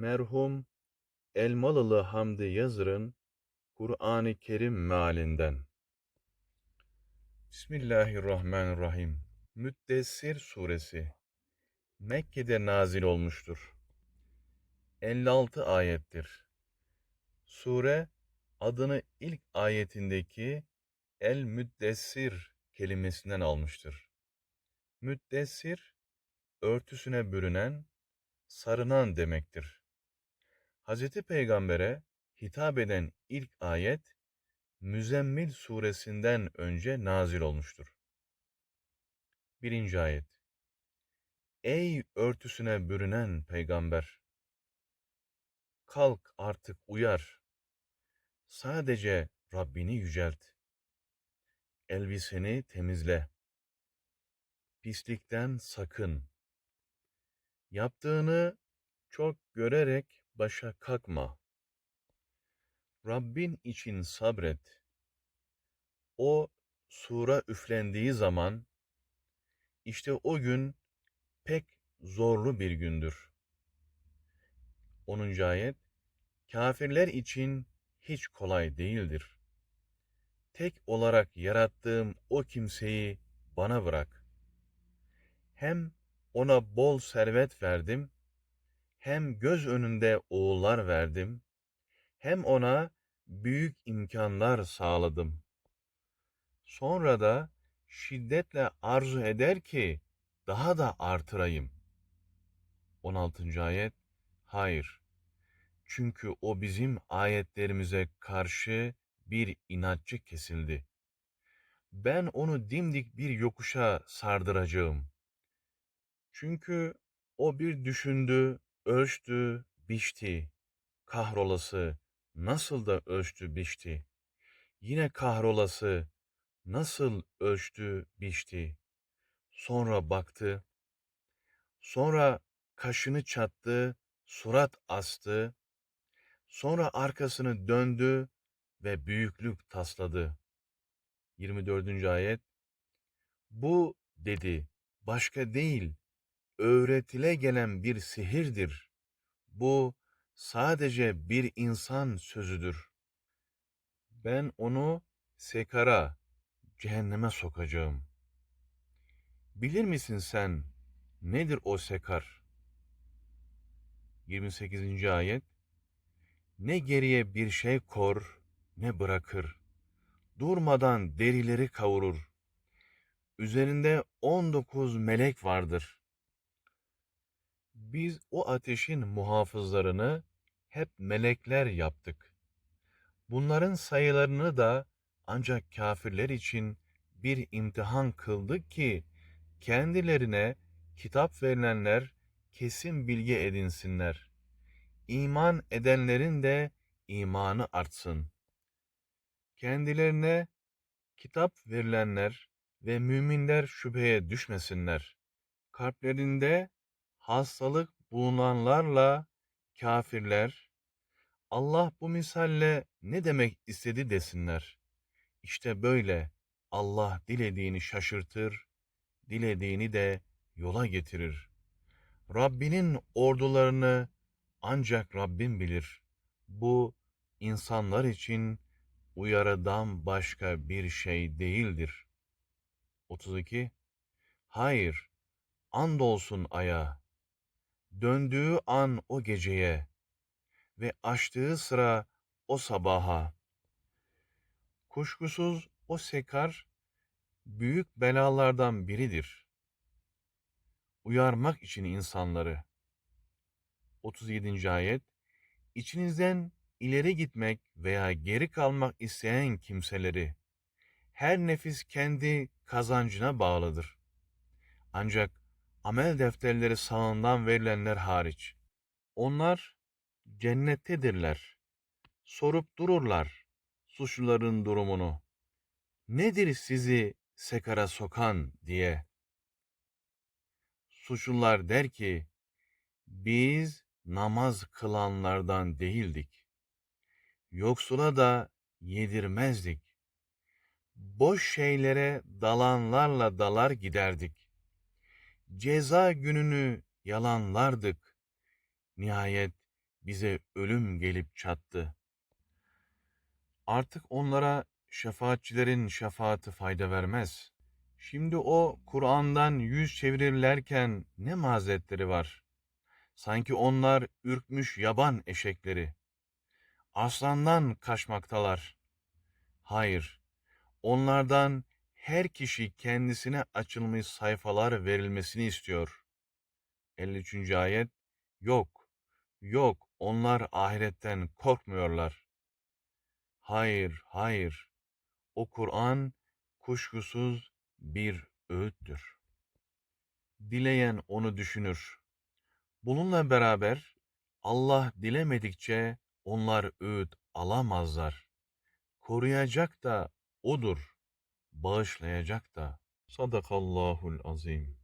Merhum Elmalılı Hamdi Yazır'ın Kur'an-ı Kerim mealinden. Bismillahirrahmanirrahim. Müddessir suresi Mekke'de nazil olmuştur. 56 ayettir. Sure adını ilk ayetindeki El Müddessir kelimesinden almıştır. Müddessir örtüsüne bürünen, sarınan demektir. Hz. Peygamber'e hitap eden ilk ayet Müzemmil suresinden önce nazil olmuştur. Birinci ayet Ey örtüsüne bürünen peygamber! Kalk artık uyar. Sadece Rabbini yücelt. Elbiseni temizle. Pislikten sakın. Yaptığını çok görerek başa kalkma. Rabbin için sabret. O sura üflendiği zaman işte o gün pek zorlu bir gündür. 10. ayet Kafirler için hiç kolay değildir. Tek olarak yarattığım o kimseyi bana bırak. Hem ona bol servet verdim, hem göz önünde oğullar verdim, hem ona büyük imkanlar sağladım. Sonra da şiddetle arzu eder ki daha da artırayım. 16. ayet Hayır. Çünkü o bizim ayetlerimize karşı bir inatçı kesildi. Ben onu dimdik bir yokuşa sardıracağım. Çünkü o bir düşündü, ölçtü, biçti. Kahrolası nasıl da ölçtü, biçti. Yine kahrolası nasıl ölçtü, biçti. Sonra baktı. Sonra kaşını çattı, surat astı. Sonra arkasını döndü ve büyüklük tasladı. 24. ayet Bu dedi başka değil öğretile gelen bir sihirdir. Bu sadece bir insan sözüdür. Ben onu sekara, cehenneme sokacağım. Bilir misin sen nedir o sekar? 28. ayet Ne geriye bir şey kor ne bırakır. Durmadan derileri kavurur. Üzerinde 19 melek vardır. Biz o ateşin muhafızlarını hep melekler yaptık. Bunların sayılarını da ancak kafirler için bir imtihan kıldık ki kendilerine kitap verilenler kesin bilgi edinsinler. İman edenlerin de imanı artsın. Kendilerine kitap verilenler ve müminler şüpheye düşmesinler. Kalplerinde hastalık bulunanlarla kafirler Allah bu misalle ne demek istedi desinler. İşte böyle Allah dilediğini şaşırtır, dilediğini de yola getirir. Rabbinin ordularını ancak Rabbim bilir. Bu insanlar için uyarıdan başka bir şey değildir. 32. Hayır, andolsun aya, döndüğü an o geceye ve açtığı sıra o sabaha. Kuşkusuz o sekar büyük belalardan biridir. Uyarmak için insanları. 37. ayet İçinizden ileri gitmek veya geri kalmak isteyen kimseleri her nefis kendi kazancına bağlıdır. Ancak amel defterleri sağından verilenler hariç. Onlar cennettedirler. Sorup dururlar suçluların durumunu. Nedir sizi sekara sokan diye. Suçlular der ki, biz namaz kılanlardan değildik. Yoksula da yedirmezdik. Boş şeylere dalanlarla dalar giderdik. Ceza gününü yalanlardık. Nihayet bize ölüm gelip çattı. Artık onlara şefaatçilerin şefaati fayda vermez. Şimdi o Kur'an'dan yüz çevirirlerken ne mazeretleri var? Sanki onlar ürkmüş yaban eşekleri. Aslandan kaçmaktalar. Hayır, onlardan her kişi kendisine açılmış sayfalar verilmesini istiyor. 53. ayet Yok, yok onlar ahiretten korkmuyorlar. Hayır, hayır. O Kur'an kuşkusuz bir öğüttür. Dileyen onu düşünür. Bununla beraber Allah dilemedikçe onlar öğüt alamazlar. Koruyacak da O'dur, bağışlayacak da. Sadakallahul azim.